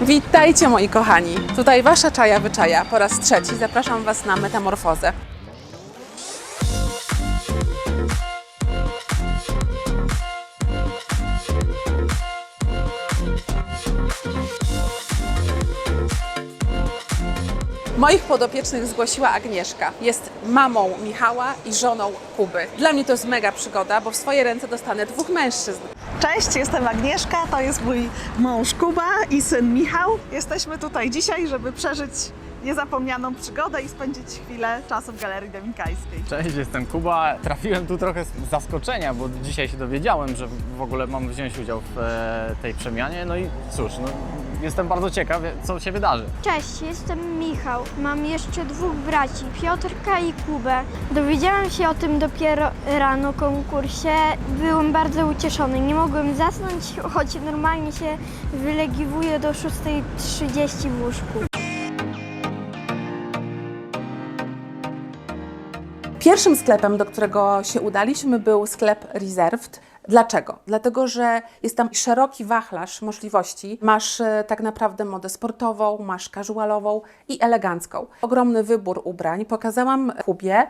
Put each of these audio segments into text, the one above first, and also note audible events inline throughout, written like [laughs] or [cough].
Witajcie moi kochani. Tutaj wasza czaja wyczaja. Po raz trzeci zapraszam was na metamorfozę. Moich podopiecznych zgłosiła Agnieszka. Jest mamą Michała i żoną Kuby. Dla mnie to jest mega przygoda, bo w swoje ręce dostanę dwóch mężczyzn. Cześć, jestem Agnieszka, to jest mój mąż Kuba i syn Michał. Jesteśmy tutaj dzisiaj, żeby przeżyć niezapomnianą przygodę i spędzić chwilę czasu w Galerii Dominikańskiej. Cześć, jestem Kuba. Trafiłem tu trochę z zaskoczenia, bo dzisiaj się dowiedziałem, że w ogóle mam wziąć udział w e, tej przemianie. No i cóż, no, jestem bardzo ciekaw, co się wydarzy. Cześć, jestem Michał. Mam jeszcze dwóch braci, Piotrka i Kubę. Dowiedziałam się o tym dopiero rano konkursie. Byłem bardzo ucieszony. Nie mogłem zasnąć, choć normalnie się wylegiwuję do 6.30 w łóżku. Pierwszym sklepem, do którego się udaliśmy, był sklep Reserved. Dlaczego? Dlatego, że jest tam szeroki wachlarz możliwości. Masz e, tak naprawdę modę sportową, masz casualową i elegancką. Ogromny wybór ubrań. Pokazałam Kubie,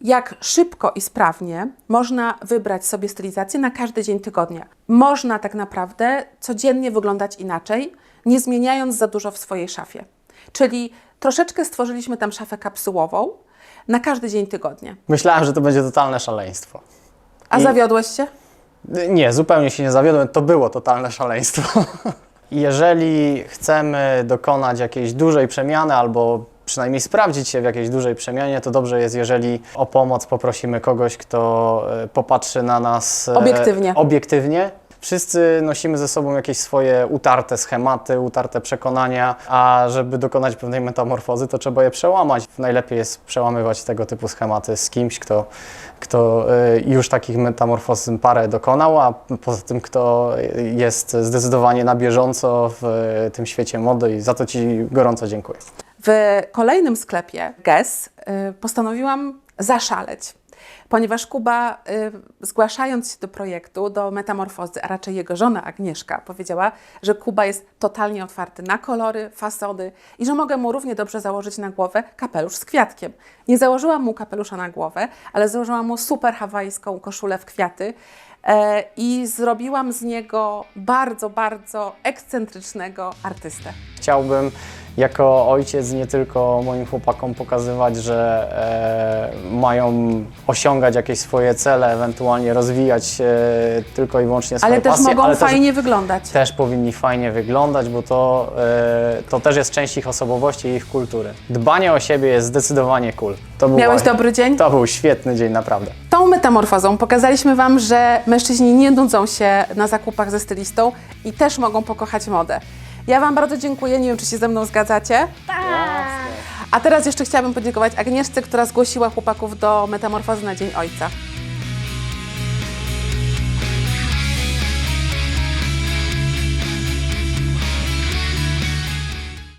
jak szybko i sprawnie można wybrać sobie stylizację na każdy dzień tygodnia. Można tak naprawdę codziennie wyglądać inaczej, nie zmieniając za dużo w swojej szafie. Czyli troszeczkę stworzyliśmy tam szafę kapsułową na każdy dzień tygodnia. Myślałem, że to będzie totalne szaleństwo. A I- zawiodłeś się? Nie, zupełnie się nie zawiodłem. To było totalne szaleństwo. [laughs] Jeżeli chcemy dokonać jakiejś dużej przemiany albo przynajmniej sprawdzić się w jakiejś dużej przemianie, to dobrze jest, jeżeli o pomoc poprosimy kogoś, kto e, popatrzy na nas e, Obiektywnie. obiektywnie. Wszyscy nosimy ze sobą jakieś swoje utarte schematy, utarte przekonania, a żeby dokonać pewnej metamorfozy, to trzeba je przełamać. Najlepiej jest przełamywać tego typu schematy z kimś, kto, kto y, już takich metamorfoz parę dokonał, a poza tym, kto jest zdecydowanie na bieżąco w y, tym świecie mody i za to Ci gorąco dziękuję. W kolejnym sklepie Guess y, postanowiłam zaszaleć, ponieważ Kuba, y, zgłaszając się do projektu, do metamorfozy, a raczej jego żona Agnieszka, powiedziała, że Kuba jest totalnie otwarty na kolory, fasony i że mogę mu równie dobrze założyć na głowę kapelusz z kwiatkiem. Nie założyłam mu kapelusza na głowę, ale założyłam mu super hawajską koszulę w kwiaty. e, I zrobiłam z niego bardzo, bardzo ekscentrycznego artystę. Chciałbym jako ojciec nie tylko moim chłopakom pokazywać, że e, mają osiągać jakieś swoje cele, ewentualnie rozwijać e, tylko i wyłącznie swoje Ale też pasje, mogą ale też fajnie wyglądać. też powinni fajnie wyglądać, bo to, e, to też jest część ich osobowości i ich kultury. Dbanie o siebie jest zdecydowanie cool. To był, Miałeś dobry dzień? To był świetny dzień, naprawdę. Tą metamorfozą pokazaliśmy Wam, że mężczyźni nie nudzą się na zakupach ze stylistą i też mogą pokochać modę. Ja Wam bardzo dziękuję, nie wiem czy się ze mną zgadzacie. A teraz jeszcze chciałabym podziękować Agnieszce, która zgłosiła chłopaków do metamorfozy na Dzień Ojca.